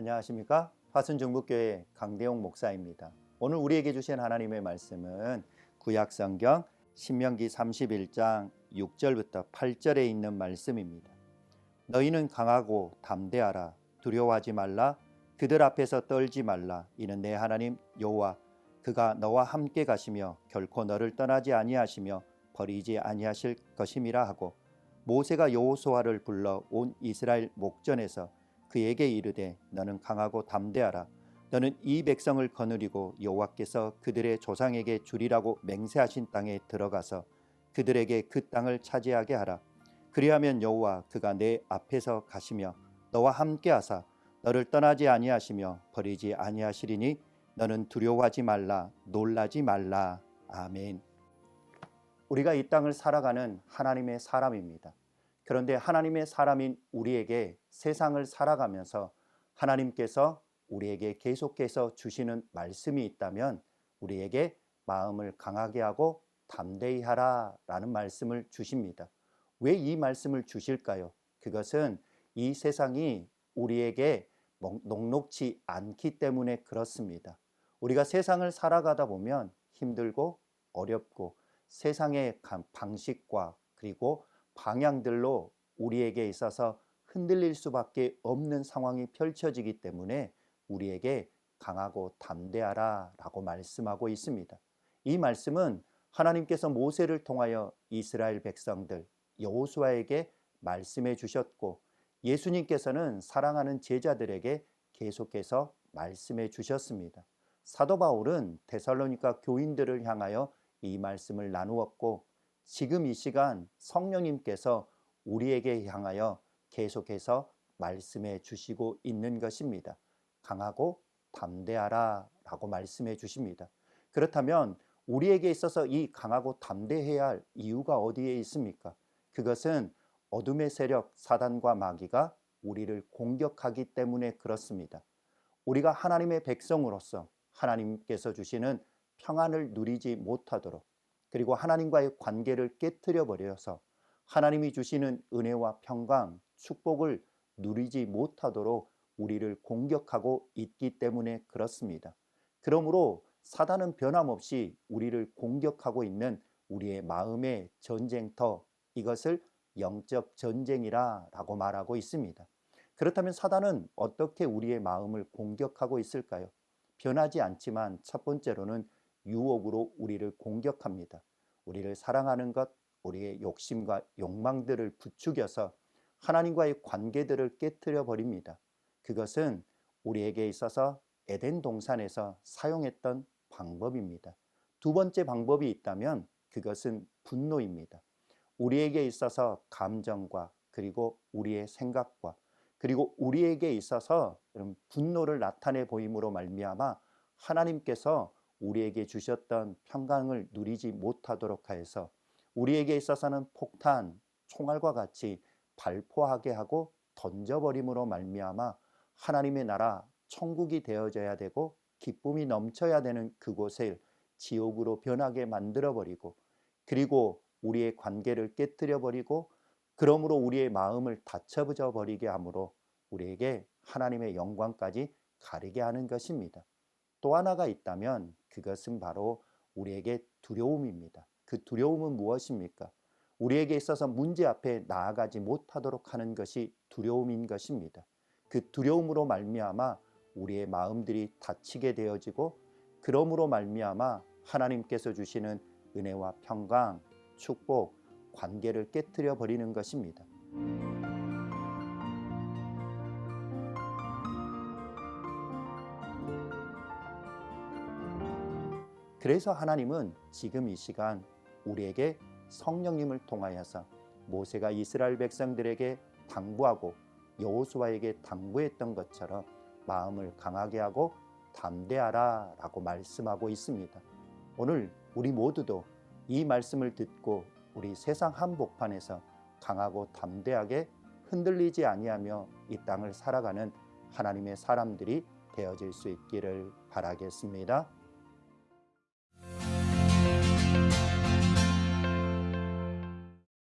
안녕하십니까? 화순중북교회 강대용 목사입니다. 오늘 우리에게 주신 하나님의 말씀은 구약성경 신명기 31장 6절부터 8절에 있는 말씀입니다. 너희는 강하고 담대하라 두려워하지 말라 그들 앞에서 떨지 말라 이는 내 하나님 여호와 그가 너와 함께 가시며 결코 너를 떠나지 아니하시며 버리지 아니하실 것임이라 하고 모세가 여호수아를 불러 온 이스라엘 목전에서 그에게 이르되 너는 강하고 담대하라. 너는 이 백성을 거느리고 여호와께서 그들의 조상에게 주리라고 맹세하신 땅에 들어가서 그들에게 그 땅을 차지하게 하라. 그리하면 여호와 그가 내 앞에서 가시며 너와 함께 하사 너를 떠나지 아니하시며 버리지 아니하시리니 너는 두려워하지 말라 놀라지 말라. 아멘. 우리가 이 땅을 살아가는 하나님의 사람입니다. 그런데 하나님의 사람인 우리에게 세상을 살아가면서 하나님께서 우리에게 계속해서 주시는 말씀이 있다면 우리에게 마음을 강하게 하고 담대히 하라 라는 말씀을 주십니다. 왜 이 말씀을 주실까요? 그것은 이 세상이 우리에게 녹록치 않기 때문에 그렇습니다. 우리가 세상을 살아가다 보면 힘들고 어렵고 세상의 방식과 그리고 방향들로 우리에게 있어서 흔들릴 수밖에 없는 상황이 펼쳐지기 때문에 우리에게 강하고 담대하라 라고 말씀하고 있습니다. 이 말씀은 하나님께서 모세를 통하여 이스라엘 백성들 여호수아에게 말씀해 주셨고 예수님께서는 사랑하는 제자들에게 계속해서 말씀해 주셨습니다. 사도 바울은 데살로니가 교인들을 향하여 이 말씀을 나누었고 지금 이 시간 성령님께서 우리에게 향하여 계속해서 말씀해 주시고 있는 것입니다. 강하고 담대하라 라고 말씀해 주십니다. 그렇다면 우리에게 있어서 이 강하고 담대해야 할 이유가 어디에 있습니까? 그것은 어둠의 세력 사단과 마귀가 우리를 공격하기 때문에 그렇습니다. 우리가 하나님의 백성으로서 하나님께서 주시는 평안을 누리지 못하도록 그리고 하나님과의 관계를 깨뜨려 버려서 하나님이 주시는 은혜와 평강, 축복을 누리지 못하도록 우리를 공격하고 있기 때문에 그렇습니다. 그러므로 사단은 변함없이 우리를 공격하고 있는 우리의 마음의 전쟁터 이것을 영적 전쟁이라라고 말하고 있습니다. 그렇다면 사단은 어떻게 우리의 마음을 공격하고 있을까요? 변하지 않지만 첫 번째로는 유혹으로 우리를 공격합니다. 우리를 사랑하는 것, 우리의 욕심과 욕망들을 부추겨서 하나님과의 관계들을 깨뜨려 버립니다. 그것은 우리에게 있어서 에덴 동산에서 사용했던 방법입니다. 두 번째 방법이 있다면 그것은 분노입니다. 우리에게 있어서 감정과 그리고 우리의 생각과 그리고 우리에게 있어서 분노를 나타내 보임으로 말미암아 하나님께서 우리에게 주셨던 평강을 누리지 못하도록 하여서 우리에게 있어서는 폭탄, 총알과 같이 발포하게 하고 던져버림으로 말미암아 하나님의 나라 천국이 되어져야 되고 기쁨이 넘쳐야 되는 그곳을 지옥으로 변하게 만들어 버리고 그리고 우리의 관계를 깨뜨려 버리고 그러므로 우리의 마음을 닫혀져 버리게 함으로 우리에게 하나님의 영광까지 가리게 하는 것입니다. 또 하나가 있다면 그것은 바로 우리에게 두려움입니다. 그 두려움은 무엇입니까? 우리에게 있어서 문제 앞에 나아가지 못하도록 하는 것이 두려움인 것입니다. 그 두려움으로 말미암아 우리의 마음들이 닫히게 되어지고 그러므로 말미암아 하나님께서 주시는 은혜와 평강, 축복, 관계를 깨뜨려 버리는 것입니다. 그래서 하나님은 지금 이 시간 우리에게 성령님을 통하여서 모세가 이스라엘 백성들에게 당부하고 여호수아에게 당부했던 것처럼 마음을 강하게 하고 담대하라라고 말씀하고 있습니다. 오늘 우리 모두도 이 말씀을 듣고 우리 세상 한복판에서 강하고 담대하게 흔들리지 아니하며 이 땅을 살아가는 하나님의 사람들이 되어질 수 있기를 바라겠습니다.